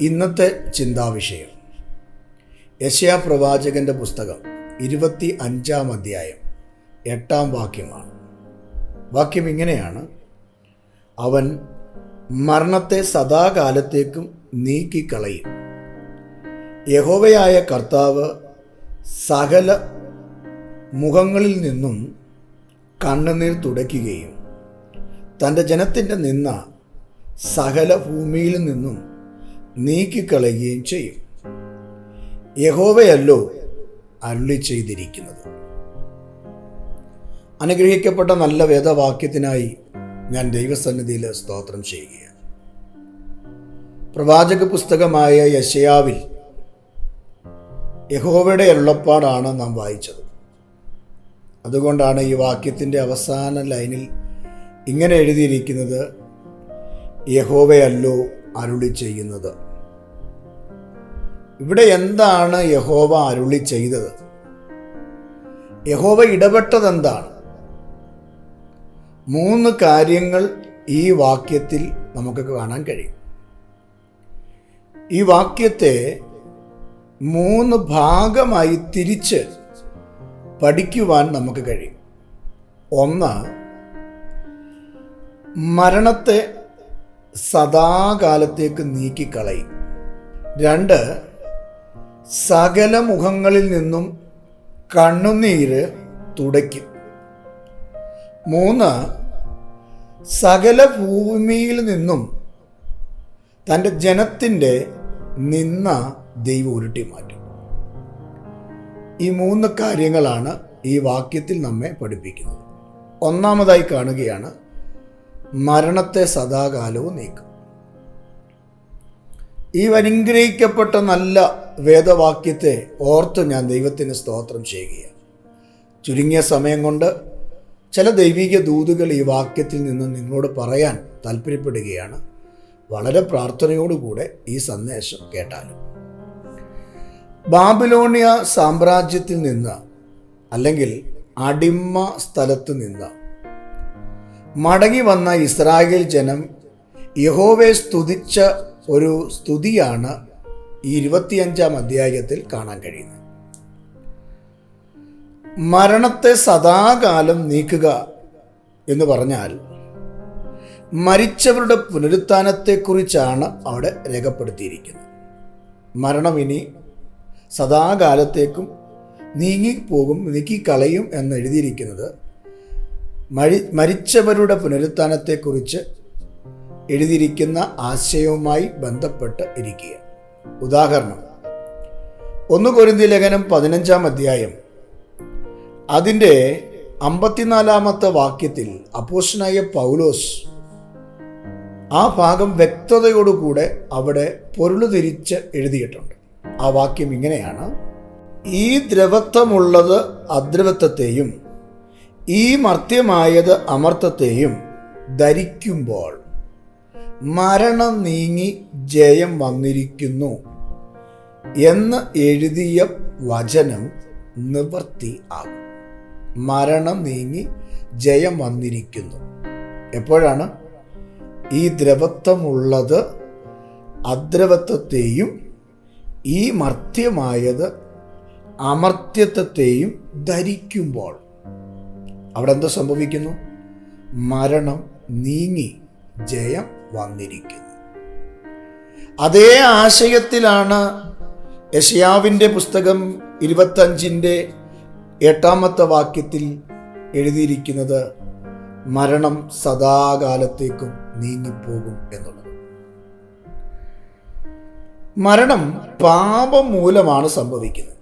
ഇന്നത്തെ ചിന്താവിഷയം. യശയാ പ്രവാചകന്റെ പുസ്തകം ഇരുപത്തി അഞ്ചാം അധ്യായം എട്ടാം വാക്യമാണ്. വാക്യം ഇങ്ങനെയാണ്. അവൻ മരണത്തെ സദാകാലത്തേക്കും നീക്കിക്കളയും. യഹോവയായ കർത്താവ് സകല മുഖങ്ങളിൽ നിന്നും കണ്ണുനീർ തുടയ്ക്കുകയും തന്റെ ജനത്തിന്റെ നിന്ന സകല ഭൂമിയിൽ നിന്നും നീക്കിക്കളയുകയും ചെയ്യും. യഹോവയല്ലോ അരുളി ചെയ്തിരിക്കുന്നത്. അനുഗ്രഹിക്കപ്പെട്ട നല്ല വേദവാക്യത്തിനായി ഞാൻ ദൈവസന്നിധിയിൽ സ്തോത്രം ചെയ്യുകയാണ്. പ്രവാചക പുസ്തകമായ യശയാവിൽ യഹോവയുടെ എള്ളപ്പാടാണ് നാം വായിച്ചത്. അതുകൊണ്ടാണ് ഈ വാക്യത്തിന്റെ അവസാന ലൈനിൽ ഇങ്ങനെ എഴുതിയിരിക്കുന്നത് യഹോവയല്ലോ അരുളി ചെയ്യുന്നത്. ഇവിടെ എന്താണ് യഹോവ അരുളി ചെയ്തത്? യഹോവ ഇടപെട്ടത് എന്താണ് മൂന്ന് കാര്യങ്ങൾ ഈ വാക്യത്തിൽ നമുക്ക് കാണാൻ കഴിയും. ഈ വാക്യത്തെ മൂന്ന് ഭാഗമായി തിരിച്ച് പഠിക്കുവാൻ നമുക്ക് കഴിയും. ഒന്ന് മരണത്തെ സദാകാലത്തേക്ക് നീക്കിക്കളയും. രണ്ട് സകല മുഖങ്ങളിൽ നിന്നും കണ്ണുനീര് തുടയ്ക്കും. മൂന്ന് സകല ഭൂമിയിൽ നിന്നും തന്റെ ജനത്തിന്റെ നിന്ന ദൈവം ഉരുട്ടി മാറ്റും. ഈ മൂന്ന് കാര്യങ്ങളാണ് ഈ വാക്യത്തിൽ നമ്മെ പഠിപ്പിക്കുന്നത്. ഒന്നാമതായി കാണുകയാണ് മരണത്തെ സദാകാലവും നീക്കും. ഈ അനുഗ്രഹിക്കപ്പെട്ട നല്ല വേദവാക്യത്തെ ഓർത്ത് ഞാൻ ദൈവത്തിന് സ്തോത്രം ചെയ്യുകയാണ്. ചുരുങ്ങിയ സമയം കൊണ്ട് ചില ദൈവിക ദൂതുകൾ ഈ വാക്യത്തിൽ നിന്ന് നിങ്ങളോട് പറയാൻ താല്പര്യപ്പെടുകയാണ്. വളരെ പ്രാർത്ഥനയോടുകൂടെ ഈ സന്ദേശം കേട്ടാലും. ബാബിലോണിയ സാമ്രാജ്യത്തിൽ നിന്ന് അല്ലെങ്കിൽ അടിമ സ്ഥലത്ത് നിന്ന് മടങ്ങി വന്ന ഇസ്രായേൽ ജനം യഹോവെ സ്തുതിച്ച ഒരു സ്തുതിയാണ് ഈ ഇരുപത്തിയഞ്ചാം അധ്യായത്തിൽ കാണാൻ കഴിയുന്നത് മരണത്തെ സദാകാലം നീക്കുക എന്ന് പറഞ്ഞാൽ മരിച്ചവരുടെ പുനരുത്ഥാനത്തെക്കുറിച്ചാണ് അവിടെ രേഖപ്പെടുത്തിയിരിക്കുന്നത്. മരണം ഇനി സദാകാലത്തേക്കും നീങ്ങിപ്പോകും നീക്കിക്കളയും എന്ന് എഴുതിയിരിക്കുന്നത് മരി മരിച്ചവരുടെ പുനരുത്ഥാനത്തെക്കുറിച്ച് എഴുതിയിരിക്കുന്ന ആശയവുമായി ബന്ധപ്പെട്ട് ഇരിക്കുക ഉദാഹരണം. ഒന്ന് കൊരിന്തി ലേഖനം പതിനഞ്ചാം അധ്യായം. അതിന്റെ അമ്പത്തിനാലാമത്തെ വാക്യത്തിൽ അപ്പോസ്റ്റനായ പൗലോസ് ആ ഭാഗം വ്യക്തതയോടുകൂടെ അവിടെ പൊരുളുതിരിച്ച് എഴുതിയിട്ടുണ്ട്. ആ വാക്യം ഇങ്ങനെയാണ്. ഈ ദ്രവത്വമുള്ളത് അദ്രവത്വത്തെയും ഈ മർത്യമായത് അമർത്തത്തെയും ധരിക്കുമ്പോൾ മരണം നീങ്ങി ജയം വന്നിരിക്കുന്നു എന്ന് എഴുതിയ വചനം നിവർത്തി ആകും. മരണം നീങ്ങി ജയം വന്നിരിക്കുന്നു. എപ്പോഴാണ്? ഈ ദ്രവത്വമുള്ളത് അദ്രവത്വത്തെയും ഈ മർത്യമായത് അമർത്യത്വത്തെയും ധരിക്കുമ്പോൾ അവിടെ എന്താ സംഭവിക്കുന്നു? മരണം നീങ്ങി ജയം വന്നിരിക്കുന്നു. അതേ ആശയത്തിലാണ് യഷയാവിന്റെ പുസ്തകം ഇരുപത്തഞ്ചിന്റെ എട്ടാമത്തെ വാക്യത്തിൽ എഴുതിയിരിക്കുന്നത് മരണം സദാകാലത്തേക്കും നീങ്ങിപ്പോകും എന്നുള്ളത്. മരണം പാപം മൂലമാണ് സംഭവിക്കുന്നത്.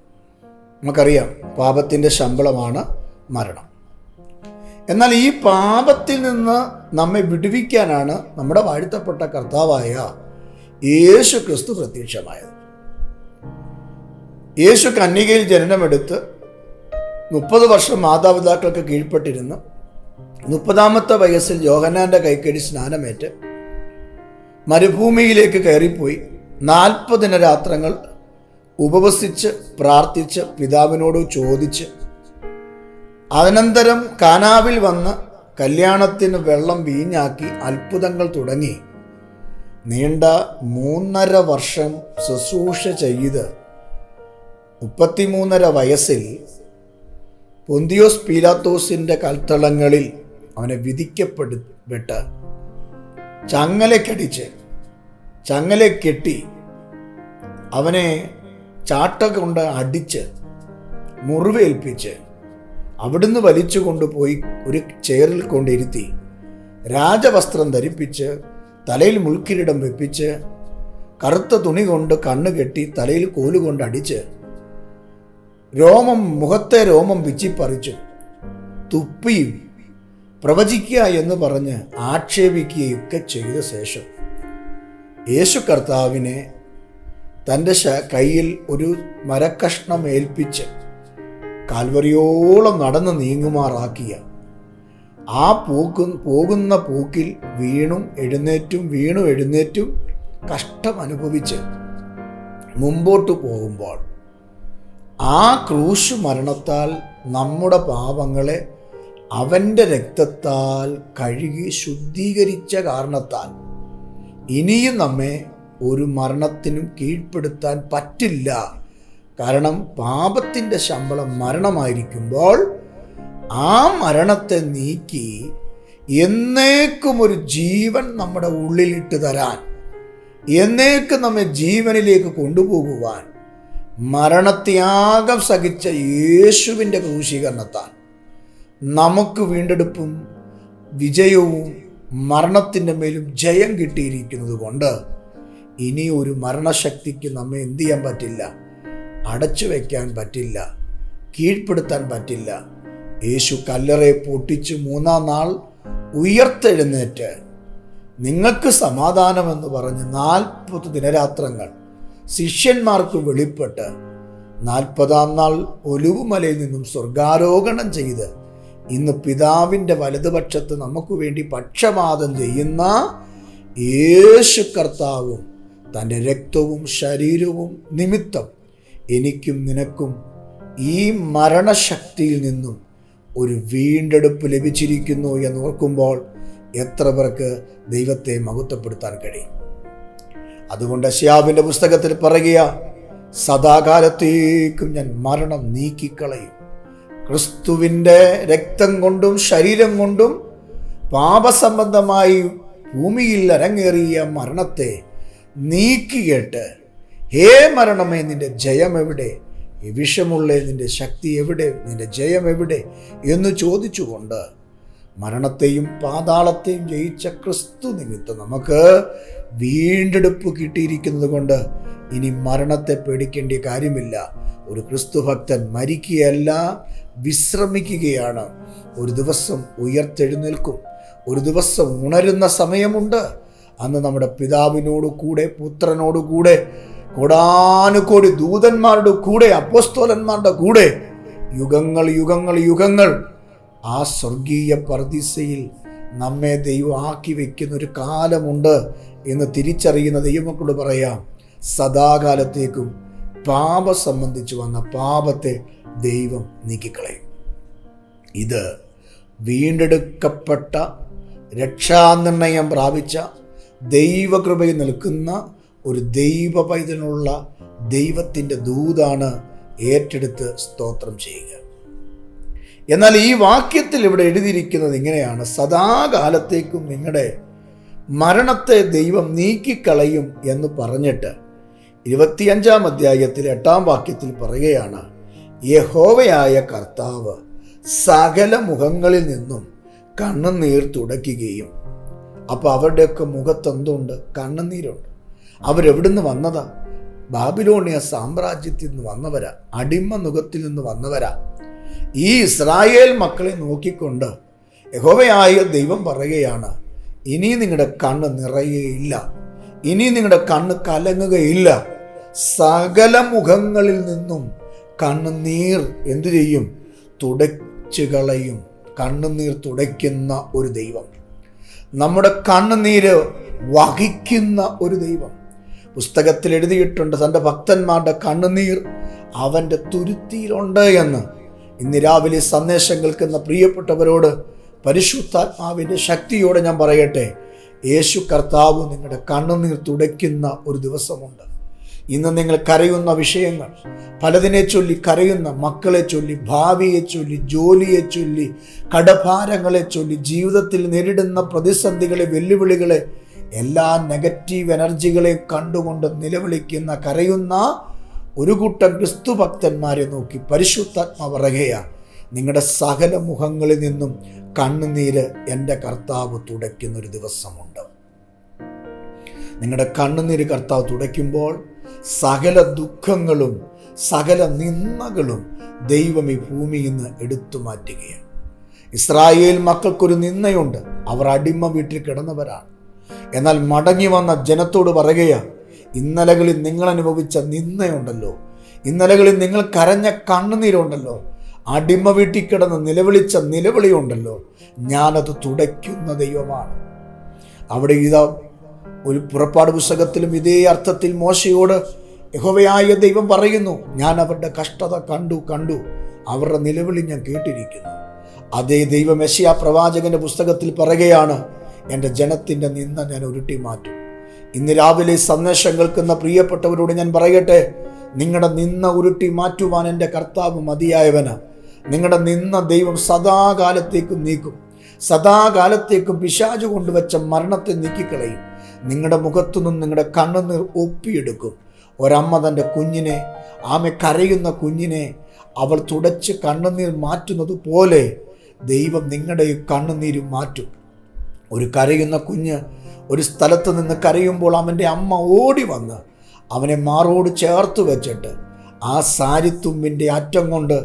നമുക്കറിയാം പാപത്തിന്റെ ശമ്പളമാണ് മരണം. എന്നാൽ ഈ പാപത്തിൽ നിന്ന് നമ്മെ വിടുവിക്കാനാണ് നമ്മുടെ വാഴ്ത്തപ്പെട്ട കർത്താവായ യേശു ക്രിസ്തു പ്രത്യക്ഷമായത്. യേശു കന്യകയിൽ ജനനമെടുത്ത് മുപ്പത് വർഷം മാതാപിതാക്കൾക്ക് കീഴ്പ്പെട്ടിരുന്നു. മുപ്പതാമത്തെ വയസ്സിൽ യോഹനാന്റെ കൈക്കടി സ്നാനമേറ്റ് മരുഭൂമിയിലേക്ക് കയറിപ്പോയി. നാൽപ്പതിന രാത്രങ്ങൾ ഉപവസിച്ച് പ്രാർത്ഥിച്ച് പിതാവിനോട് ചോദിച്ച് അനന്തരം കാനാവിൽ വന്ന് കല്യാണത്തിന് വെള്ളം വീഞ്ഞാക്കി അത്ഭുതങ്ങൾ തുടങ്ങി. നീണ്ട മൂന്നര വർഷം ശുശ്രൂഷ ചെയ്ത് മുപ്പത്തിമൂന്നര വയസ്സിൽ പൊന്തിയോസ് പീലാത്തോസിന്റെ കൽത്തളങ്ങളിൽ അവനെ വിധിക്കപ്പെടുപ്പെട്ട് ചങ്ങലക്കടിച്ച് ചങ്ങല കെട്ടി അവനെ ചാട്ട കൊണ്ട് അടിച്ച് മുറിവേൽപ്പിച്ച് അവിടുന്ന് വലിച്ചു കൊണ്ടുപോയി ഒരു ചെയറിൽ കൊണ്ടിരുത്തി. രാജവസ്ത്രം ധരിപ്പിച്ച് തലയിൽ മുൾക്കിരീടം വെപ്പിച്ച് കറുത്ത തുണി കൊണ്ട് കണ്ണ് കെട്ടി തലയിൽ കോലുകൊണ്ട് അടിച്ച് രോമം മുഖത്തെ രോമം വിച്ചിപ്പറിച്ചു. തുപ്പിയും പ്രവചിക്കുക എന്ന് പറഞ്ഞ് ആക്ഷേപിക്കുകയൊക്കെ ചെയ്ത ശേഷം യേശു കർത്താവിനെ തന്റെ കയ്യിൽ ഒരു മരക്കഷ്ണം ഏൽപ്പിച്ച് കാൽവരിയോളം നടന്ന് നീങ്ങുമാറാക്കിയ. ആ പോക്കു പോകുന്ന പോക്കിൽ വീണും എഴുന്നേറ്റും വീണും എഴുന്നേറ്റും കഷ്ടം അനുഭവിച്ച് മുമ്പോട്ട് പോകുമ്പോൾ ആ ക്രൂശ് മരണത്താൽ നമ്മുടെ പാപങ്ങളെ അവന്റെ രക്തത്താൽ കഴുകി ശുദ്ധീകരിച്ച കാരണത്താൽ ഇനിയും നമ്മെ ഒരു മരണത്തിനും കീഴ്പ്പെടുത്താൻ പറ്റില്ല കാരണം പാപത്തിന്റെ ശമ്പളം മരണമായിരിക്കുമ്പോൾ ആ മരണത്തെ നീക്കി എന്നേക്കും ഒരു ജീവൻ നമ്മുടെ ഉള്ളിലിട്ട് തരാൻ എന്നേക്കും നമ്മെ ജീവനിലേക്ക് കൊണ്ടുപോകുവാൻ മരണത്യാഗം സഹിച്ച യേശുവിന്റെ ക്രൂശീകരണത്താൽ നമുക്ക് വീണ്ടെടുപ്പും വിജയവും മരണത്തിന്റെ മേലും ജയം കിട്ടിയിരിക്കുന്നത് കൊണ്ട് ഇനി ഒരു മരണശക്തിക്ക് നമ്മെ എന്ത് ചെയ്യാൻ പറ്റില്ല? അടച്ചു വയ്ക്കാൻ പറ്റില്ല കീഴ്പ്പെടുത്താൻ പറ്റില്ല. യേശു കല്ലറയെ പൊട്ടിച്ച് മൂന്നാം നാൾ ഉയർത്തെഴുന്നേറ്റ്. നിങ്ങൾക്ക് സമാധാനമെന്ന് പറഞ്ഞ് നാൽപ്പത് ദിനരാത്രങ്ങൾ ശിഷ്യന്മാർക്ക് വെളിപ്പെട്ട് നാൽപ്പതാം നാൾ ഒലിവുമലയിൽ നിന്നും സ്വർഗാരോഹണം ചെയ്ത് ഇന്ന് പിതാവിന്റെ വലതുപക്ഷത്ത് നമുക്ക് വേണ്ടി പക്ഷപാതം ചെയ്യുന്ന യേശു കർത്താവും തന്റെ രക്തവും ശരീരവും നിമിത്തം എനിക്കും നിനക്കും ഈ മരണശക്തിയിൽ നിന്നും ഒരു വീണ്ടെടുപ്പ് ലഭിച്ചിരിക്കുന്നു എന്ന് ഓർക്കുമ്പോൾ എത്ര പേർക്ക് ദൈവത്തെ മഹത്വപ്പെടുത്താൻ കഴിയും. അതുകൊണ്ട് അശ്യാവിന്റെ പുസ്തകത്തിൽ പറയുക സദാകാലത്തേക്കും ഞാൻ മരണം നീക്കിക്കളയും. ക്രിസ്തുവിന്റെ രക്തം കൊണ്ടും ശരീരം കൊണ്ടും പാപസംബന്ധമായി ഭൂമിയിൽ അരങ്ങേറിയ മരണത്തെ നീക്കിയിട്ട് ഹേ മരണമേ നിന്റെ ജയം എവിടെ? ഈ വിഷമുള്ള നിന്റെ ശക്തി എവിടെ? നിന്റെ ജയം എവിടെ? എന്ന് ചോദിച്ചുകൊണ്ട് മരണത്തെയും പാതാളത്തെയും ജയിച്ച ക്രിസ്തു നിമിത്തം നമുക്ക് വീണ്ടെടുപ്പ് കിട്ടിയിരിക്കുന്നത് കൊണ്ട് ഇനി മരണത്തെ പേടിക്കേണ്ട കാര്യമില്ല. ഒരു ക്രിസ്തു ഭക്തൻ മരിക്കുകയല്ല വിശ്രമിക്കുകയാണ്. ഒരു ദിവസം ഉയർത്തെഴുന്നേൽക്കും. ഒരു ദിവസം ഉണരുന്ന സമയമുണ്ട്. അന്ന് നമ്മുടെ പിതാവിനോട് കൂടെ പുത്രനോട് കൂടെ കോടാനുകോടി ദൂതന്മാരുടെ കൂടെ അപ്പോസ്തോലന്മാരുടെ കൂടെ. യുഗങ്ങൾ യുഗങ്ങൾ യുഗങ്ങൾ. ആ സ്വർഗീയ പർദിസയിൽ നമ്മെ ദൈവം ആക്കി വെക്കുന്ന ഒരു കാലമുണ്ട് എന്ന് തിരിച്ചറിയുന്ന ദൈവമക്കളോട് പറയാം. സദാകാലത്തേക്കും പാപം സംബന്ധിച്ച് വന്ന പാപത്തെ ദൈവം നീക്കിക്കളയും. ഇത് വീണ്ടെടുക്കപ്പെട്ട രക്ഷാനിർണയം പ്രാപിച്ച ദൈവകൃപയിൽ നിൽക്കുന്ന ഒരു ദൈവ പൈതനുള്ള ദൈവത്തിന്റെ ദൂതാണ് ഏറ്റെടുത്ത് സ്തോത്രം ചെയ്യുക. എന്നാൽ ഈ വാക്യത്തിൽ ഇവിടെ എഴുതിയിരിക്കുന്നത് ഇങ്ങനെയാണ്. സദാകാലത്തേക്കും നിങ്ങളുടെ മരണത്തെ ദൈവം നീക്കിക്കളയും എന്ന് പറഞ്ഞിട്ട് ഇരുപത്തിയഞ്ചാം അധ്യായത്തിൽ എട്ടാം വാക്യത്തിൽ പറയുകയാണ്. യഹോവയായ കർത്താവ് സകല മുഖങ്ങളിൽ നിന്നും കണ്ണുനീർ തുടയ്ക്കുകയും അപ്പോൾ അവരുടെയൊക്കെ മുഖത്തെന്തുണ്ട്? കണ്ണുനീരുണ്ട്. അവരെവിടുന്ന് വന്നതാ? ബാബിലോണിയ സാമ്രാജ്യത്തിൽ നിന്ന് വന്നവരാ അടിമ മുഖത്തിൽ നിന്ന് വന്നവരാ. ഈ ഇസ്രായേൽ മക്കളെ നോക്കിക്കൊണ്ട് യഹോവയായ ദൈവം പറയുകയാണ് ഇനി നിങ്ങളുടെ കണ്ണ് നിറയുകയില്ല ഇനി നിങ്ങളുടെ കണ്ണ് കലങ്ങുകയില്ല. സകല മുഖങ്ങളിൽ നിന്നും കണ്ണുനീർ എന്തു ചെയ്യും? തുടച്ചു കളയും. കണ്ണുനീർ തുടയ്ക്കുന്ന ഒരു ദൈവം. നമ്മുടെ കണ്ണുനീര് വഹിക്കുന്ന ഒരു ദൈവം. പുസ്തകത്തിൽ എഴുതിയിട്ടുണ്ട് തന്റെ ഭക്തന്മാരുടെ കണ്ണുനീർ അവന്റെ തുരുത്തിയിലുണ്ട് എന്ന്. ഇന്ന് രാവിലെ സന്ദേശം കേൾക്കുന്ന പ്രിയപ്പെട്ടവരോട് പരിശുദ്ധാത്മാവിന്റെ ശക്തിയോടെ ഞാൻ പറയട്ടെ യേശു കർത്താവ് നിങ്ങളുടെ കണ്ണുനീർ തുടയ്ക്കുന്ന ഒരു ദിവസമുണ്ട്. ഇന്ന് നിങ്ങൾ കരയുന്ന വിഷയങ്ങൾ പലതിനെ ചൊല്ലി കരയുന്ന മക്കളെ ചൊല്ലി ഭാവിയെ ചൊല്ലി ജോലിയെ ചൊല്ലി കടഭാരങ്ങളെ ചൊല്ലി ജീവിതത്തിൽ നേരിടുന്ന പ്രതിസന്ധികളെ വെല്ലുവിളികളെ എല്ലാ നെഗറ്റീവ് എനർജികളെ കണ്ടുകൊണ്ട് നിലവിളിക്കുന്ന കരയുന്ന ഒരു കൂട്ടം ക്രിസ്തു ഭക്തന്മാരെ നോക്കി പരിശുദ്ധാത്മ പറയുകയാണ് നിങ്ങളുടെ സകല മുഖങ്ങളിൽ നിന്നും കണ്ണുനീര് എന്റെ കർത്താവ് തുടയ്ക്കുന്നൊരു ദിവസമുണ്ട്. നിങ്ങളുടെ കണ്ണുനീര് കർത്താവ് തുടയ്ക്കുമ്പോൾ സകല ദുഃഖങ്ങളും സകല നിന്ദകളും ദൈവം ഈ ഭൂമിയിൽ നിന്ന് എടുത്തു മാറ്റുകയാണ്. ഇസ്രായേൽ മക്കൾക്കൊരു നിന്നയുണ്ട് അവർ അടിമ വീട്ടിൽ കിടന്നവരാണ്. എന്നാൽ മടങ്ങി വന്ന ജനത്തോട് പറയുകയാണ് ഇന്നലകളിൽ നിങ്ങൾ അനുഭവിച്ച നിന്നയുണ്ടല്ലോ ഇന്നലകളിൽ നിങ്ങൾ കരഞ്ഞ കണ്ണുനീരുണ്ടല്ലോ. അടിമ വീട്ടിൽ കിടന്ന് നിലവിളിച്ച നിലവിളിയുണ്ടല്ലോ. ഞാനത് തുടയ്ക്കുന്ന ദൈവമാണ്. അവിടെ ഇതാ ഒരു പുറപ്പാട് പുസ്തകത്തിലും ഇതേ അർത്ഥത്തിൽ മോശയോട് യഹോവയായ ദൈവം പറയുന്നു ഞാൻ അവരുടെ കഷ്ടത കണ്ടു കണ്ടു. അവരുടെ നിലവിളി ഞാൻ കേട്ടിരിക്കുന്നു. അതേ ദൈവം പ്രവാചകന്റെ പുസ്തകത്തിൽ പറയുകയാണ് എന്റെ ജനത്തിന്റെ നിന്ന ഞാൻ ഉരുട്ടി മാറ്റും. ഇന്ന് രാവിലെ സന്ദേശം കേൾക്കുന്ന പ്രിയപ്പെട്ടവരോട് ഞാൻ പറയട്ടെ നിങ്ങളുടെ നിന്ന ഉരുട്ടി മാറ്റുവാൻ എന്റെ കർത്താവ് മതിയായവന്. നിങ്ങളുടെ നിന്ന ദൈവം സദാകാലത്തേക്കും നീക്കും. സദാകാലത്തേക്കും പിശാചു കൊണ്ടുവച്ച മരണത്തെ നീക്കിക്കളയും. നിങ്ങളുടെ മുഖത്തു നിന്നും നിങ്ങളുടെ കണ്ണുനീർ ഒപ്പിയെടുക്കും. ഒരമ്മ തന്റെ കുഞ്ഞിനെ ആമെ കരയുന്ന കുഞ്ഞിനെ അവൾ തുടച്ച് കണ്ണുനീർ മാറ്റുന്നത് പോലെ ദൈവം നിങ്ങളുടെ കണ്ണുനീരും കണ്ണുനീര് മാറ്റും. ഒരു കരയുന്ന കുഞ്ഞ് ഒരു സ്ഥലത്ത് നിന്ന് കരയുമ്പോൾ അവന്റെ അമ്മ ഓടി വന്ന് അവനെ മാറോട് ചേർത്ത് വെച്ചിട്ട് ആ സാരിത്തുമ്പിന്റെ അറ്റം കൊണ്ട്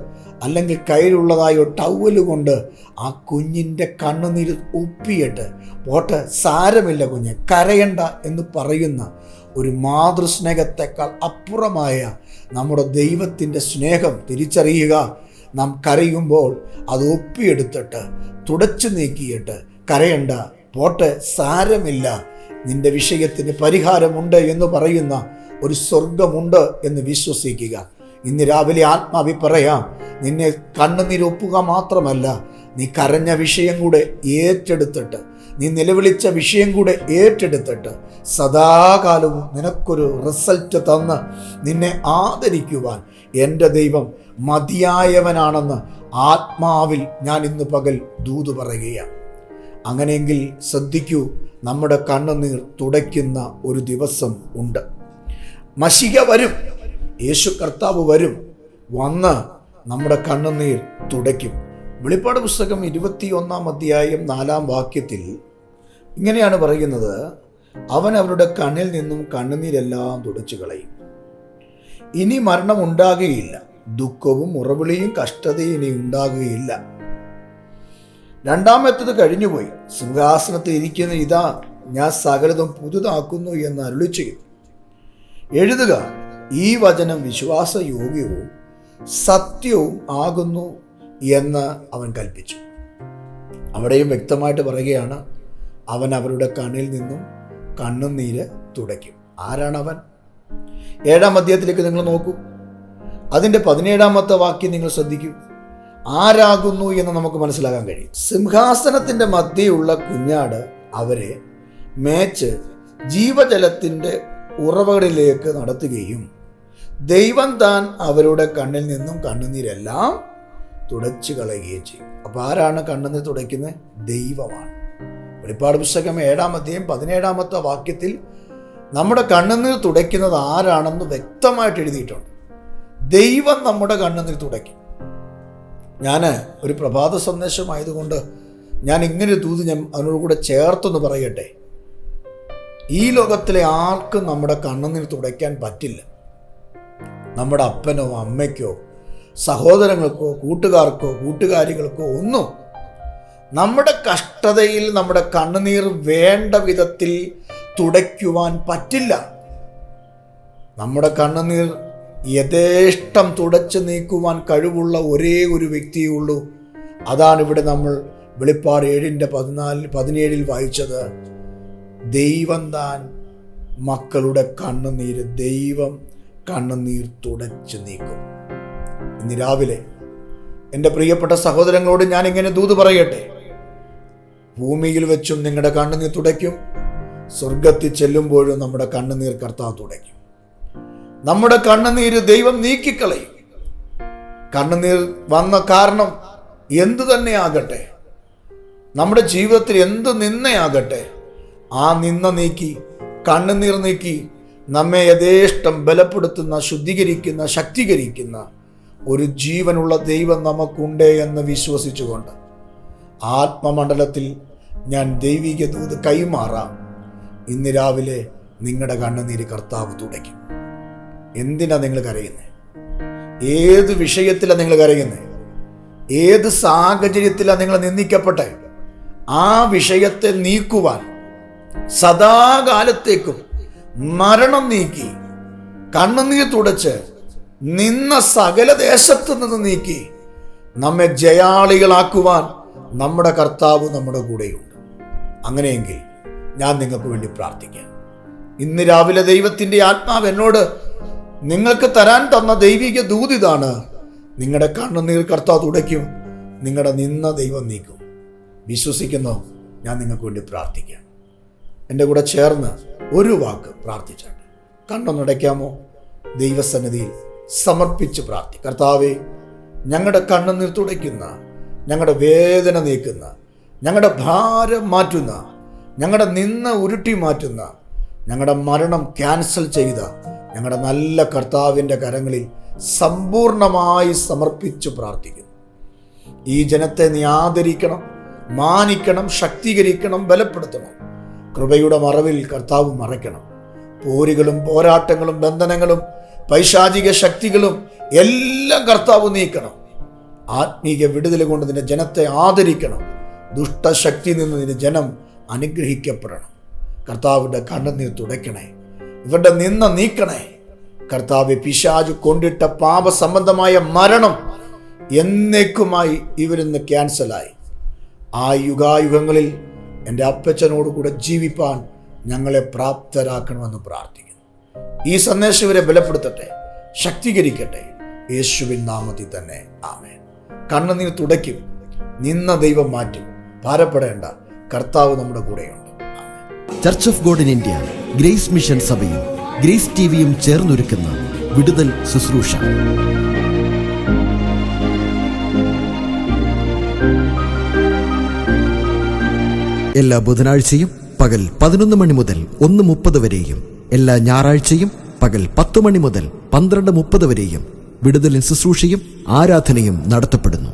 അല്ലെങ്കിൽ കയ്യിലുള്ളതായോ ടവൽ കൊണ്ട് ആ കുഞ്ഞിന്റെ കണ്ണുനീര് ഒപ്പിയിട്ട് പോട്ടെ സാരമില്ല കുഞ്ഞ് കരയണ്ട എന്ന് പറയുന്ന ഒരു മാതൃസ്നേഹത്തെക്കാൾ അപ്പുറമായ നമ്മുടെ ദൈവത്തിന്റെ സ്നേഹം തിരിച്ചറിയുക. നാം കരയുമ്പോൾ അത് ഒപ്പിയെടുത്തിട്ട് തുടച്ചു നീക്കിയിട്ട് കരയണ്ട. പോട്ടെ സാരമില്ല. നിന്റെ വിഷയത്തിന് പരിഹാരമുണ്ട് എന്ന് പറയുന്ന ഒരു സ്വർഗമുണ്ട് എന്ന് വിശ്വസിക്കുക. ഇന്ന് രാവിലെ ആത്മാവി പറയാം നിന്നെ കണ്ണുനീരൊപ്പുക മാത്രമല്ല നീ കരഞ്ഞ വിഷയം കൂടെ ഏറ്റെടുത്തിട്ട് നീ നിലവിളിച്ച വിഷയം കൂടെ ഏറ്റെടുത്തിട്ട് സദാകാലവും നിനക്കൊരു റിസൾട്ട് തന്ന് നിന്നെ ആദരിക്കുവാൻ എന്റെ ദൈവം മതിയായവനാണെന്ന് ആത്മാവിൽ ഞാൻ ഇന്ന് പകൽ ദൂത് പറയുകയാണ്. അങ്ങനെയെങ്കിൽ ശ്രദ്ധിക്കൂ നമ്മുടെ കണ്ണുനീർ തുടയ്ക്കുന്ന ഒരു ദിവസം ഉണ്ട്. മഷിക വരും യേശു കർത്താവ് വരും വന്ന് നമ്മുടെ കണ്ണുനീർ തുടയ്ക്കും. വെളിപ്പാട് പുസ്തകം ഇരുപത്തിയൊന്നാം അധ്യായം നാലാം വാക്യത്തിൽ ഇങ്ങനെയാണ് പറയുന്നത് അവൻ അവരുടെ കണ്ണിൽ നിന്നും കണ്ണുനീരെല്ലാം തുടച്ചു കളയും. ഇനി മരണം ഉണ്ടാകുകയില്ല ദുഃഖവും ഉറവിളിയും കഷ്ടതയും ഇനി ഉണ്ടാകുകയില്ല. രണ്ടാമത്തത് കഴിഞ്ഞുപോയി. സിംഹാസനത്തിൽ ഇരിക്കുന്ന ഇതാ ഞാൻ സകലതും പുതുതാക്കുന്നു എന്ന് അരുളി ചെയ്തു. എഴുതുക ഈ വചനം വിശ്വാസയോഗ്യവും സത്യവും ആകുന്നു എന്ന് അവൻ കൽപ്പിച്ചു. അവിടെയും വ്യക്തമായിട്ട് പറയുകയാണ് അവൻ അവരുടെ കണ്ണിൽ നിന്നും കണ്ണുനീര് തുടയ്ക്കും. ആരാണ് അവൻ? ഏഴാം അധ്യായത്തിലേക്ക് നിങ്ങൾ നോക്കൂ. അതിന്റെ പതിനേഴാമത്തെ വാക്യം നിങ്ങൾ ശ്രദ്ധിക്കൂ. ആരാകുന്നു എന്ന് നമുക്ക് മനസ്സിലാക്കാൻ കഴിയും. സിംഹാസനത്തിന്റെ മധ്യയുള്ള കുഞ്ഞാട് അവരെ മേച്ച് ജീവജലത്തിന്റെ ഉറവകളിലേക്ക് നടത്തുകയും ദൈവം താൻ അവരുടെ കണ്ണിൽ നിന്നും കണ്ണുനീരെല്ലാം തുടച്ചു കളയുകയും ചെയ്യും. അപ്പോൾ ആരാണ് കണ്ണുനീർ തുടയ്ക്കുന്നത്? ദൈവമാണ്. വെളിപ്പാട് പുസ്തകം ഏഴാം അധ്യായം പതിനേഴാമത്തെ വാക്യത്തിൽ നമ്മുടെ കണ്ണുനീർ തുടയ്ക്കുന്നത് ആരാണെന്ന് വ്യക്തമായിട്ട് എഴുതിയിട്ടുണ്ട്. ദൈവം നമ്മുടെ കണ്ണുനീർ തുടയ്ക്കും. ഞാൻ ഒരു പ്രഭാത സന്ദേശമായതുകൊണ്ട് ഞാൻ ഇങ്ങനെ തൂത് ഞാൻ അതിനോട് കൂടെ ചേർത്തൊന്ന് പറയട്ടെ. ഈ ലോകത്തിലെ ആർക്കും നമ്മുടെ കണ്ണുനീർ തുടയ്ക്കാൻ പറ്റില്ല. നമ്മുടെ അപ്പനോ അമ്മയ്ക്കോ സഹോദരങ്ങൾക്കോ കൂട്ടുകാർക്കോ കൂട്ടുകാരികൾക്കോ ഒന്നും നമ്മുടെ കഷ്ടതയിൽ നമ്മുടെ കണ്ണുനീർ വേണ്ട വിധത്തിൽ തുടയ്ക്കുവാൻ പറ്റില്ല. നമ്മുടെ കണ്ണുനീർ യഥേഷ്ടം തുടച്ചു നീക്കുവാൻ കഴിവുള്ള ഒരേ ഒരു വ്യക്തിയേ ഉള്ളൂ. അതാണ് ഇവിടെ നമ്മൾ വെളിപ്പാട് ഏഴിന്റെ പതിനാലിൽ പതിനേഴിൽ വായിച്ചത്. ദൈവം താൻ മക്കളുടെ കണ്ണുനീര് ദൈവം കണ്ണുനീർ തുടച്ചു നീക്കും. ഇന്ന് രാവിലെ എന്റെ പ്രിയപ്പെട്ട സഹോദരങ്ങളോട് ഞാൻ ഇങ്ങനെ ദൂത് പറയട്ടെ? ഭൂമിയിൽ വെച്ചും നിങ്ങളുടെ കണ്ണുനീർ തുടയ്ക്കും. സ്വർഗത്തിൽ ചെല്ലുമ്പോഴും നമ്മുടെ കണ്ണുനീർ കർത്താവ് തുടയ്ക്കും. നമ്മുടെ കണ്ണുനീര് ദൈവം നീക്കിക്കളയും. കണ്ണുനീർ വന്ന കാരണം എന്തു തന്നെയാകട്ടെ നമ്മുടെ ജീവിതത്തിൽ എന്ത് നിന്നയാകട്ടെ ആ നിന്ന നീക്കി കണ്ണുനീർ നീക്കി നമ്മെ യഥേഷ്ടം ബലപ്പെടുത്തുന്ന ശുദ്ധീകരിക്കുന്ന ശക്തീകരിക്കുന്ന ഒരു ജീവനുള്ള ദൈവം നമുക്കുണ്ട് എന്ന് വിശ്വസിച്ചുകൊണ്ട് ആത്മമണ്ഡലത്തിൽ ഞാൻ ദൈവിക ദൂത് കൈമാറാം. ഇന്ന് രാവിലെ നിങ്ങളുടെ കണ്ണുനീര് കർത്താവ് തുടയ്ക്കും. എന്തിനാ നിങ്ങൾ കരയുന്നത് ഏത് വിഷയത്തിലാണ് നിങ്ങൾ കരയുന്നത് ഏത് സാഹചര്യത്തിലാണ് നിങ്ങൾ നിന്ദിക്കപ്പെട്ടെ? ആ വിഷയത്തെ നീക്കുവാൻ സദാകാലത്തേക്കും മരണം നീക്കി കണ്ണുനീർ തുടച്ച് നിന്ന സകല ദേശത്തു നിന്ന് നീക്കി നമ്മെ ജയാളികളാക്കുവാൻ നമ്മുടെ കർത്താവ് നമ്മുടെ കൂടെയുണ്ട്. അങ്ങനെയെങ്കിൽ ഞാൻ നിങ്ങൾക്ക് വേണ്ടി പ്രാർത്ഥിക്കാം. ഇന്ന് രാവിലെ ദൈവത്തിന്റെ ആത്മാവ് എന്നോട് നിങ്ങൾക്ക് തരാൻ തന്ന ദൈവിക ദൂതിതാണ് നിങ്ങളുടെ കണ്ണുനീർ കർത്താവ് തുടയ്ക്കും. നിങ്ങളുടെ നിന്ന ദൈവം നീക്കും. വിശ്വസിക്കുന്നു ഞാൻ നിങ്ങൾക്ക് വേണ്ടി പ്രാർത്ഥിക്കാം. എന്റെ കൂടെ ചേർന്ന് ഒരു വാക്ക് പ്രാർത്ഥിച്ചാട്ടെ. കണ്ണൊന്നടയ്ക്കാമോ ദൈവസന്നിധിയിൽ സമർപ്പിച്ച് പ്രാർത്ഥി. കർത്താവെ ഞങ്ങളുടെ കണ്ണുനീർ തുടയ്ക്കുന്ന ഞങ്ങളുടെ വേദന നീക്കുന്ന ഞങ്ങളുടെ ഭാരം മാറ്റുന്ന ഞങ്ങളുടെ നിന്ന് ഉരുട്ടി മാറ്റുന്ന ഞങ്ങളുടെ മരണം ക്യാൻസൽ ചെയ്ത ഞങ്ങളുടെ നല്ല കർത്താവിന്റെ കരങ്ങളിൽ സമ്പൂർണമായി സമർപ്പിച്ചു പ്രാർത്ഥിക്കുന്നു. ഈ ജനത്തെ നീ ആദരിക്കണം മാനിക്കണം ശക്തീകരിക്കണം ബലപ്പെടുത്തണം. കൃപയുടെ മറവിൽ കർത്താവ് മറയ്ക്കണം. പോരുകളും പോരാട്ടങ്ങളും ബന്ധനങ്ങളും പൈശാചിക ശക്തികളും എല്ലാം കർത്താവ് നീക്കണം. ആത്മീയ വിടുതൽ കൊണ്ട് നിന്റെ ജനത്തെ ആദരിക്കണം. ദുഷ്ടശക്തി നിന്ന് നിന്റെ ജനം അനുഗ്രഹിക്കപ്പെടണം. കർത്താവിന്റെ കണ്ണുനീർ തുടയ്ക്കണേ. ഇവരുടെ നിന്ന നീക്കണേ. കർത്താവ് പിശാജ് കൊണ്ടിട്ട പാപ സംബന്ധമായ മരണം എന്നേക്കുമായി ഇവരിന്ന് ക്യാൻസലായി ആ യുഗായുഗങ്ങളിൽ എന്റെ അപ്പച്ചനോട് കൂടെ ജീവിപ്പാൻ ഞങ്ങളെ പ്രാപ്തരാക്കണമെന്ന് പ്രാർത്ഥിക്കുന്നു. ഈ സന്ദേശം ഇവരെ ബലപ്പെടുത്തട്ടെ ശക്തീകരിക്കട്ടെ. യേശുവിൻ നാമത്തിൽ തന്നെ ആമേൻ. കണ്ണുനീർ തുടയ്ക്കും നിന്ന ദൈവം മാറ്റും. ഭാരപ്പെടേണ്ട കർത്താവ് നമ്മുടെ കൂടെയുണ്ട്. Church of God in India Grace mission സഭയും ഗ്രേസ് ടി വിയും ചേർന്നൊരുക്കുന്ന വിടുതൽ ശുശ്രൂഷ. എല്ലാ ബുധനാഴ്ചയും പകൽ പതിനൊന്ന് മണി മുതൽ ഒന്ന് മുപ്പത് വരെയും എല്ലാ ഞായറാഴ്ചയും പകൽ പത്ത് മണി മുതൽ പന്ത്രണ്ട് മുപ്പത് വരെയും വിടുതൽ ശുശ്രൂഷയും ആരാധനയും നടത്തപ്പെടുന്നു.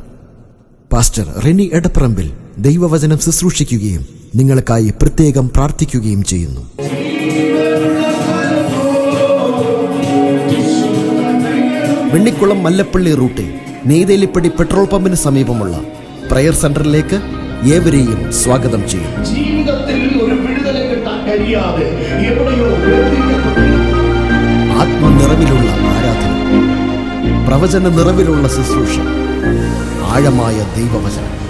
പാസ്റ്റർ റെനി എടപ്പറമ്പിൽ ദൈവവചനം ശുശ്രൂഷിക്കുകയും നിങ്ങൾക്കായി പ്രത്യേകം പ്രാർത്ഥിക്കുകയും ചെയ്യുന്നു. വെണ്ണിക്കുളം മല്ലപ്പള്ളി റൂട്ടിൽ നെയ്തേലിപ്പടി പെട്രോൾ പമ്പിന് സമീപമുള്ള പ്രയർ സെന്ററിലേക്ക് ഏവരെയും സ്വാഗതം ചെയ്യും ആത്മനിറവിലുള്ള ആരാധന പ്രവചന നിറവിലുള്ള ശുശ്രൂഷ ആഴമായ ദൈവവചനം.